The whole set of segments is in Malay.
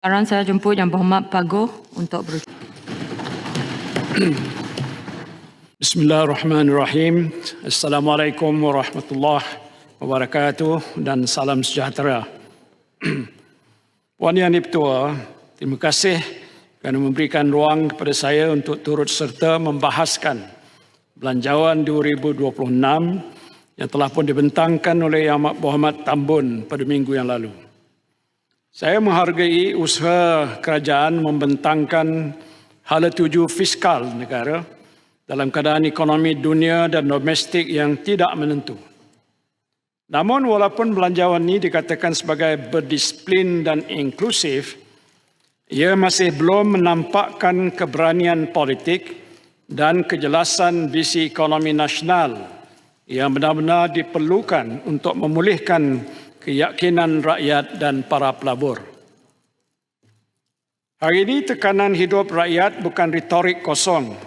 Sekarang saya jemput Yang Berhormat Pak Goh untuk berucap. Bismillahirrahmanirrahim. Assalamualaikum warahmatullahi wabarakatuh dan salam sejahtera. Puan Yang Dipertua, terima kasih kerana memberikan ruang kepada saya untuk turut serta membahaskan Belanjawan 2026 yang telah pun dibentangkan oleh Yang Amat Berhormat Tambun pada minggu yang lalu. Saya menghargai usaha kerajaan membentangkan hala tuju fiskal negara dalam keadaan ekonomi dunia dan domestik yang tidak menentu. Namun walaupun belanjawan ini dikatakan sebagai berdisiplin dan inklusif, ia masih belum menampakkan keberanian politik dan kejelasan visi ekonomi nasional yang benar-benar diperlukan untuk memulihkan keyakinan rakyat dan para pelabur. Hari ini tekanan hidup rakyat bukan retorik kosong.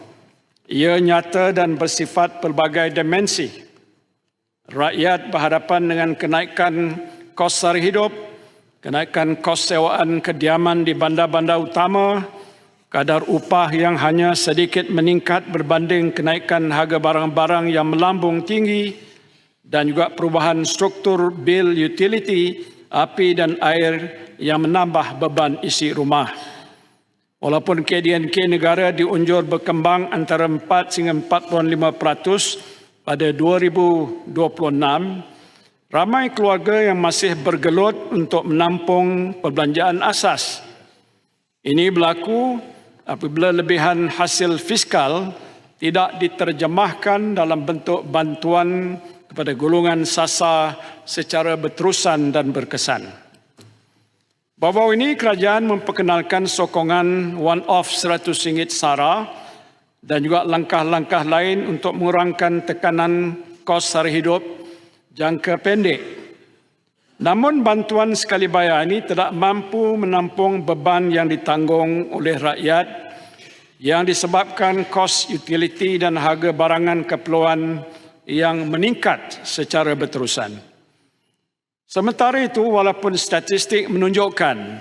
Ia nyata dan bersifat pelbagai dimensi. Rakyat berhadapan dengan kenaikan kos sara hidup, kenaikan kos sewaan kediaman di bandar-bandar utama, kadar upah yang hanya sedikit meningkat berbanding kenaikan harga barang-barang yang melambung tinggi dan juga perubahan struktur bil utility, api dan air yang menambah beban isi rumah. Walaupun KDNK negara diunjur berkembang antara 4 hingga 45% pada 2026, ramai keluarga yang masih bergelut untuk menampung perbelanjaan asas. Ini berlaku apabila lebihan hasil fiskal tidak diterjemahkan dalam bentuk bantuan kepada golongan sasa secara berterusan dan berkesan. Baru-baru ini kerajaan memperkenalkan sokongan one-off RM100 SARA dan juga langkah-langkah lain untuk mengurangkan tekanan kos sara hidup jangka pendek. Namun bantuan sekali bayar ini tidak mampu menampung beban yang ditanggung oleh rakyat yang disebabkan kos utiliti dan harga barangan keperluan yang meningkat secara berterusan. Sementara itu, walaupun statistik menunjukkan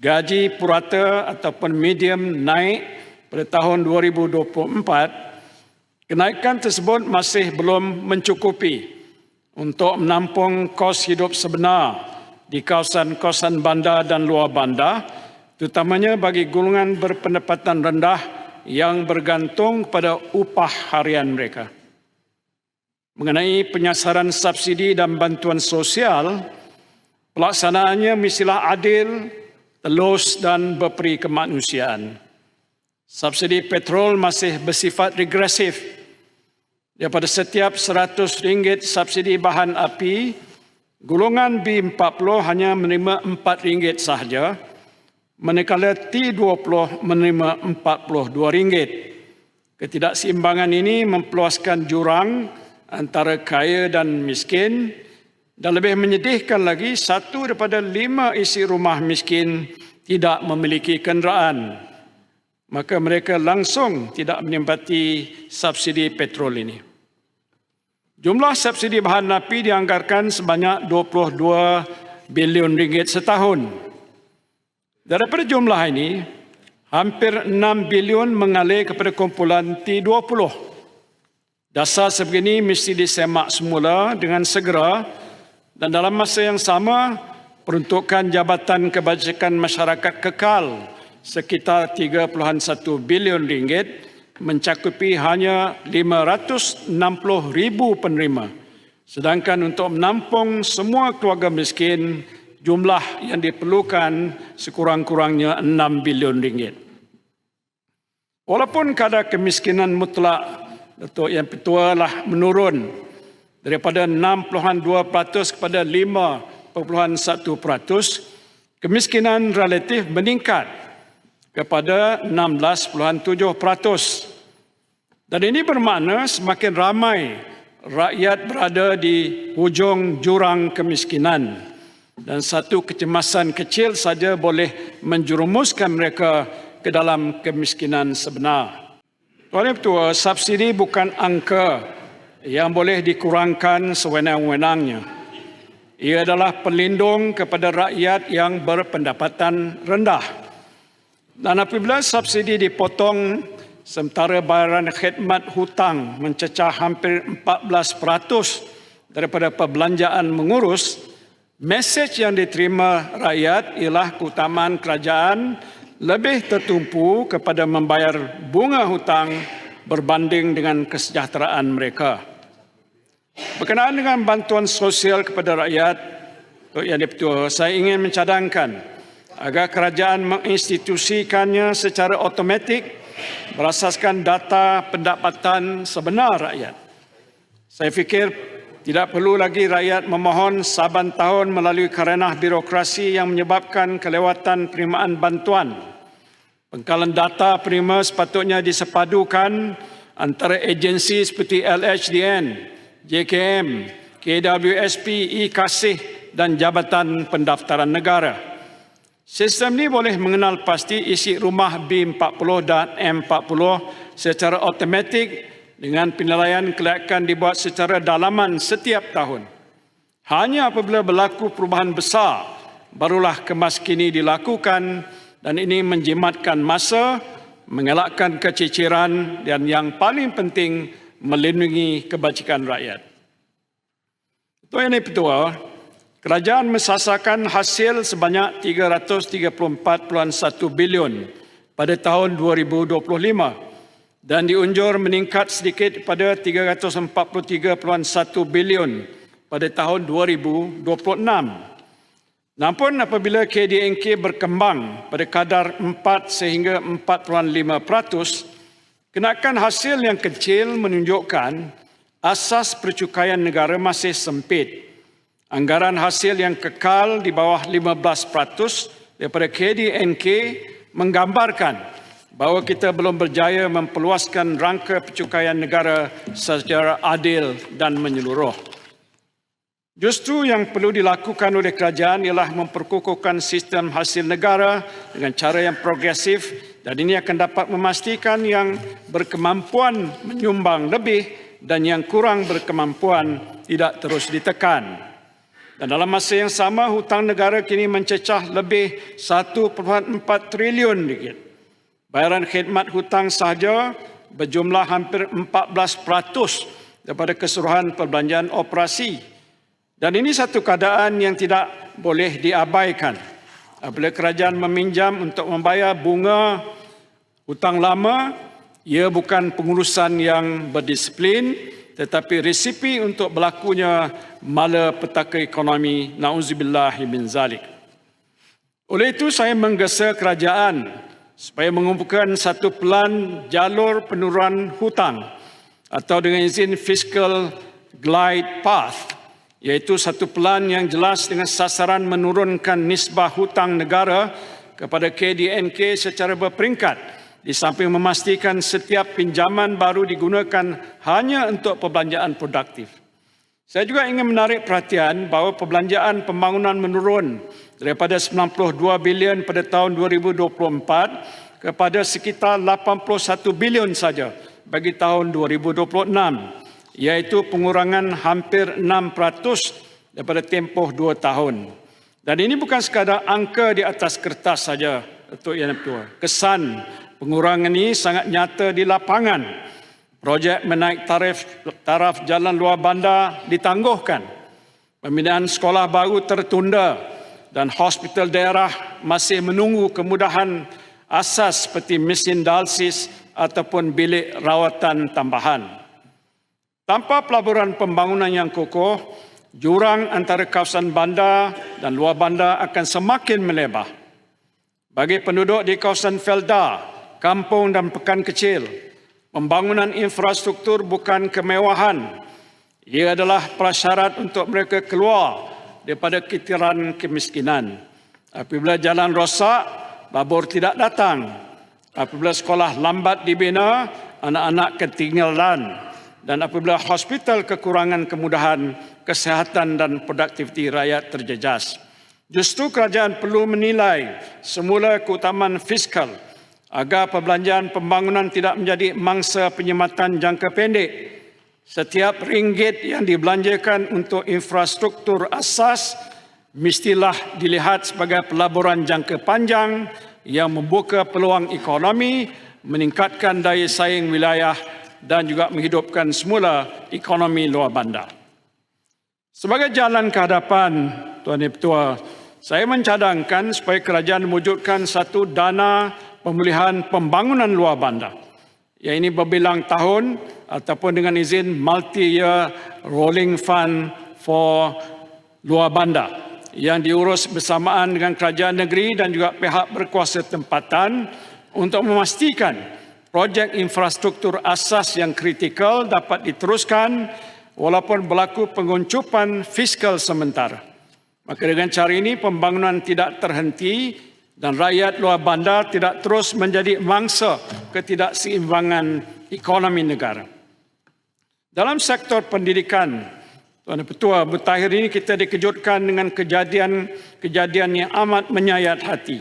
gaji purata ataupun medium naik pada tahun 2024, kenaikan tersebut masih belum mencukupi untuk menampung kos hidup sebenar di kawasan-kawasan bandar dan luar bandar, terutamanya bagi golongan berpendapatan rendah yang bergantung pada upah harian mereka mengenai penyasaran subsidi dan bantuan sosial, pelaksanaannya mestilah adil, telus dan berperi kemanusiaan. Subsidi petrol masih bersifat regresif. Daripada setiap RM100 subsidi bahan api, golongan B40 hanya menerima RM4 sahaja, manakala T20 menerima RM42. Ketidakseimbangan ini mempeluaskan jurang antara kaya dan miskin dan lebih menyedihkan lagi satu daripada lima isi rumah miskin tidak memiliki kenderaan. Maka mereka langsung tidak menempati subsidi petrol ini. Jumlah subsidi bahan api dianggarkan sebanyak 22 bilion ringgit setahun. Daripada jumlah ini hampir 6 bilion mengalir kepada kumpulan T20 Dasar sebegini mesti disemak semula dengan segera dan dalam masa yang sama peruntukan Jabatan Kebajikan Masyarakat Kekal sekitar 3.1 bilion ringgit mencakupi hanya 560 ribu penerima. Sedangkan untuk menampung semua keluarga miskin, jumlah yang diperlukan sekurang-kurangnya 6 bilion ringgit. Walaupun kadar kemiskinan mutlak Datuk Yang Petua lah menurun daripada 6.2% kepada 5.1%, kemiskinan relatif meningkat kepada 16.7%. Dan ini bermakna semakin ramai rakyat berada di hujung jurang kemiskinan dan satu kecemasan kecil saja boleh menjerumuskan mereka ke dalam kemiskinan sebenar. Tuan Ketua, subsidi bukan angka yang boleh dikurangkan sewenang-wenangnya. Ia adalah pelindung kepada rakyat yang berpendapatan rendah. Dan apabila subsidi dipotong sementara bayaran khidmat hutang mencecah hampir 14% daripada perbelanjaan mengurus, mesej yang diterima rakyat ialah keutamaan kerajaan lebih tertumpu kepada membayar bunga hutang berbanding dengan kesejahteraan mereka. Berkenaan dengan bantuan sosial kepada rakyat, Tok Yang Dipertua, saya ingin mencadangkan agar kerajaan menginstitusikannya secara automatik berasaskan data pendapatan sebenar rakyat. Saya fikir tidak perlu lagi rakyat memohon saban tahun melalui karenah birokrasi yang menyebabkan kelewatan penerimaan bantuan. Pengkalan data penerima sepatutnya disepadukan antara agensi seperti LHDN, JKM, KWSP, IKASIH dan Jabatan Pendaftaran Negara. Sistem ini boleh mengenal pasti isi rumah B40 dan M40 secara automatik dengan penilaian kelayakan dibuat secara dalaman setiap tahun. Hanya apabila berlaku perubahan besar, barulah kemas kini dilakukan dan ini menjimatkan masa, mengelakkan keciciran dan yang paling penting, melindungi kebajikan rakyat. Tuan Yang Pertua, kerajaan mensasarkan hasil sebanyak 334.1 bilion pada tahun 2025 dan diunjur meningkat sedikit pada 343.1 bilion pada tahun 2026. Namun apabila KDNK berkembang pada kadar 4 sehingga 4.5%, Kenakan hasil yang kecil menunjukkan asas percukaian negara masih sempit. Anggaran hasil yang kekal di bawah 15% daripada KDNK menggambarkan bahawa kita belum berjaya memperluaskan rangka percukaian negara secara adil dan menyeluruh. Justru yang perlu dilakukan oleh kerajaan ialah memperkukuhkan sistem hasil negara dengan cara yang progresif dan ini akan dapat memastikan yang berkemampuan menyumbang lebih dan yang kurang berkemampuan tidak terus ditekan. Dan dalam masa yang sama hutang negara kini mencecah lebih 1.4 triliun ringgit. Bayaran khidmat hutang sahaja berjumlah hampir 14% daripada keseluruhan perbelanjaan operasi dan ini satu keadaan yang tidak boleh diabaikan. Apabila kerajaan meminjam untuk membayar bunga hutang lama, ia bukan pengurusan yang berdisiplin tetapi resipi untuk berlakunya mala petaka ekonomi nauzubillah min zalik. Oleh itu saya menggesa kerajaan supaya mengumpulkan satu pelan jalur penurunan hutang atau dengan izin fiscal glide path iaitu satu pelan yang jelas dengan sasaran menurunkan nisbah hutang negara kepada KDNK secara berperingkat di samping memastikan setiap pinjaman baru digunakan hanya untuk perbelanjaan produktif. Saya juga ingin menarik perhatian bahawa perbelanjaan pembangunan menurun daripada 92 bilion pada tahun 2024 kepada sekitar 81 bilion saja bagi tahun 2026 iaitu pengurangan hampir 6% daripada tempoh dua tahun. Dan ini bukan sekadar angka di atas kertas saja, Datuk Yang Tua. Kesan pengurangan ini sangat nyata di lapangan. Projek menaik tarif taraf jalan luar bandar ditangguhkan. Pembinaan sekolah baru tertunda dan hospital daerah masih menunggu kemudahan asas seperti mesin dialisis ataupun bilik rawatan tambahan. Tanpa pelaburan pembangunan yang kokoh, jurang antara kawasan bandar dan luar bandar akan semakin melebar. Bagi penduduk di kawasan Felda, kampung dan pekan kecil, pembangunan infrastruktur bukan kemewahan. Ia adalah prasyarat untuk mereka keluar daripada kitiran kemiskinan. Apabila jalan rosak, babur tidak datang. Apabila sekolah lambat dibina, anak-anak ketinggalan dan apabila hospital kekurangan kemudahan kesihatan dan produktiviti rakyat terjejas. Justru kerajaan perlu menilai semula keutamaan fiskal agar perbelanjaan pembangunan tidak menjadi mangsa penyematan jangka pendek Setiap ringgit yang dibelanjakan untuk infrastruktur asas mestilah dilihat sebagai pelaburan jangka panjang yang membuka peluang ekonomi, meningkatkan daya saing wilayah dan juga menghidupkan semula ekonomi luar bandar. Sebagai jalan ke hadapan, Tuan Ketua, saya mencadangkan supaya kerajaan mewujudkan satu dana pemulihan pembangunan luar bandar. Yang ini berbilang tahun ataupun dengan izin multi-year rolling fund for luar bandar yang diurus bersamaan dengan kerajaan negeri dan juga pihak berkuasa tempatan untuk memastikan projek infrastruktur asas yang kritikal dapat diteruskan walaupun berlaku penguncupan fiskal sementara. Maka dengan cara ini pembangunan tidak terhenti dan rakyat luar bandar tidak terus menjadi mangsa ketidakseimbangan ekonomi negara. Dalam sektor pendidikan, Tuan Ketua, betakhir ini kita dikejutkan dengan kejadian-kejadian yang amat menyayat hati.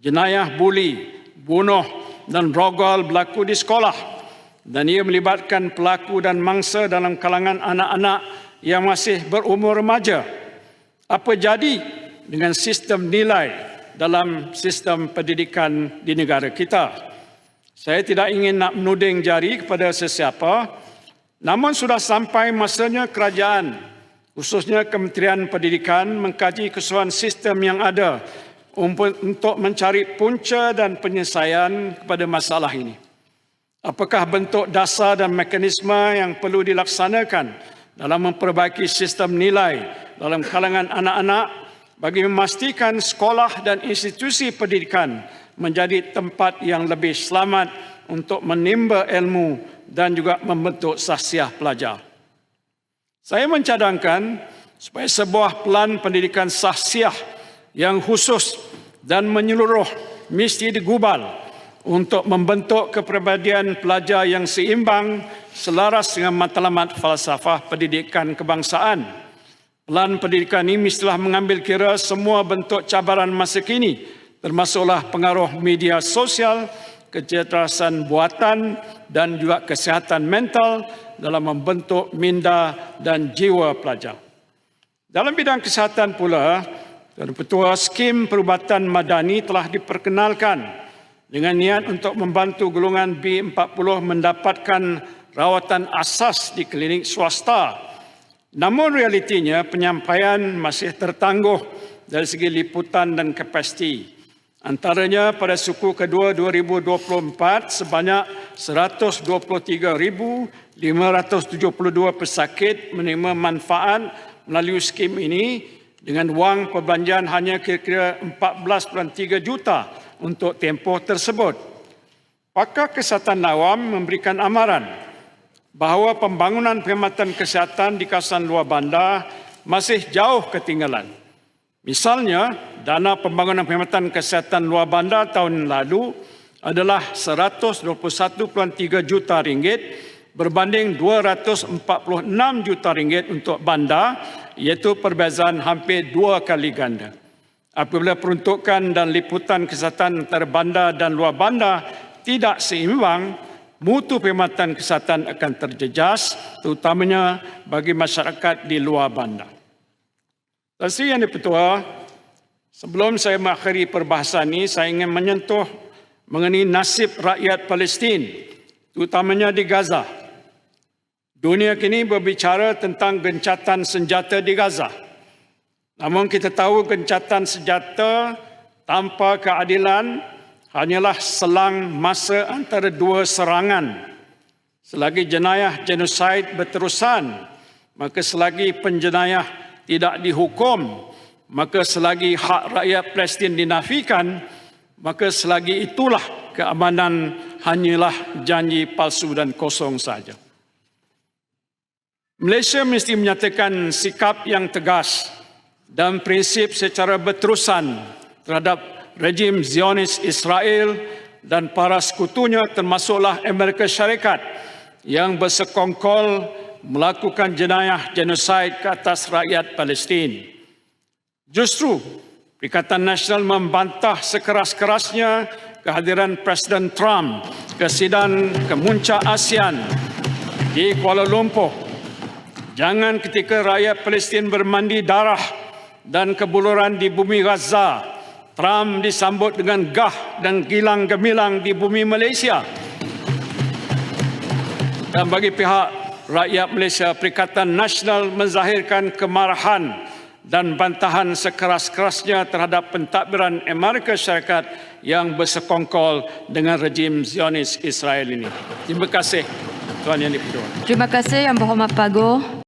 Jenayah buli, bunuh dan rogol berlaku di sekolah dan ia melibatkan pelaku dan mangsa dalam kalangan anak-anak yang masih berumur remaja. Apa jadi dengan sistem nilai dalam sistem pendidikan di negara kita? Saya tidak ingin nak menuding jari kepada sesiapa, Namun sudah sampai masanya kerajaan, khususnya Kementerian Pendidikan, mengkaji keseluruhan sistem yang ada untuk mencari punca dan penyelesaian kepada masalah ini. Apakah bentuk dasar dan mekanisme yang perlu dilaksanakan dalam memperbaiki sistem nilai dalam kalangan anak-anak bagi memastikan sekolah dan institusi pendidikan menjadi tempat yang lebih selamat untuk menimba ilmu dan juga membentuk sahsiah pelajar. Saya mencadangkan supaya sebuah pelan pendidikan sahsiah yang khusus dan menyeluruh mesti digubal untuk membentuk kepribadian pelajar yang seimbang selaras dengan matlamat falsafah pendidikan kebangsaan. Pelan pendidikan ini mestilah mengambil kira semua bentuk cabaran masa kini termasuklah pengaruh media sosial, kecerdasan buatan dan juga kesihatan mental dalam membentuk minda dan jiwa pelajar. Dalam bidang kesihatan pula, dan Ketua Skim Perubatan Madani telah diperkenalkan dengan niat untuk membantu golongan B40 mendapatkan rawatan asas di klinik swasta. Namun realitinya penyampaian masih tertangguh dari segi liputan dan kapasiti. Antaranya pada suku kedua 2024 sebanyak 123,572 pesakit menerima manfaat melalui skim ini dengan wang perbelanjaan hanya kira-kira 14.3 juta untuk tempoh tersebut. Pakar Kesihatan Awam memberikan amaran bahawa pembangunan perkhidmatan kesihatan di kawasan luar bandar masih jauh ketinggalan. Misalnya, dana pembangunan perkhidmatan kesihatan luar bandar tahun lalu adalah 121.3 juta ringgit berbanding 246 juta ringgit untuk bandar iaitu perbezaan hampir dua kali ganda. Apabila peruntukan dan liputan kesihatan antara bandar dan luar bandar tidak seimbang, mutu perkhidmatan kesihatan akan terjejas terutamanya bagi masyarakat di luar bandar. Terima Yang Dipertua, sebelum saya mengakhiri perbahasan ini, saya ingin menyentuh mengenai nasib rakyat Palestin, terutamanya di Gaza. Dunia kini berbicara tentang gencatan senjata di Gaza. Namun kita tahu gencatan senjata tanpa keadilan hanyalah selang masa antara dua serangan. Selagi jenayah genosid berterusan, maka selagi penjenayah tidak dihukum maka selagi hak rakyat Palestin dinafikan maka selagi itulah keamanan hanyalah janji palsu dan kosong saja. Malaysia mesti menyatakan sikap yang tegas dan prinsip secara berterusan terhadap rejim Zionis Israel dan para sekutunya termasuklah Amerika Syarikat yang bersekongkol melakukan jenayah genosid ke atas rakyat Palestin. Justru Perikatan Nasional membantah sekeras-kerasnya kehadiran Presiden Trump ke sidang kemuncak ASEAN di Kuala Lumpur. Jangan ketika rakyat Palestin bermandi darah dan kebuluran di bumi Gaza, Trump disambut dengan gah dan gilang gemilang di bumi Malaysia. Dan bagi pihak rakyat Malaysia, Perikatan Nasional menzahirkan kemarahan dan bantahan sekeras-kerasnya terhadap pentadbiran Amerika Syarikat yang bersekongkol dengan rejim Zionis Israel ini. Terima kasih Tuan Yang Dipertua. Terima kasih Yang Berhormat Pago.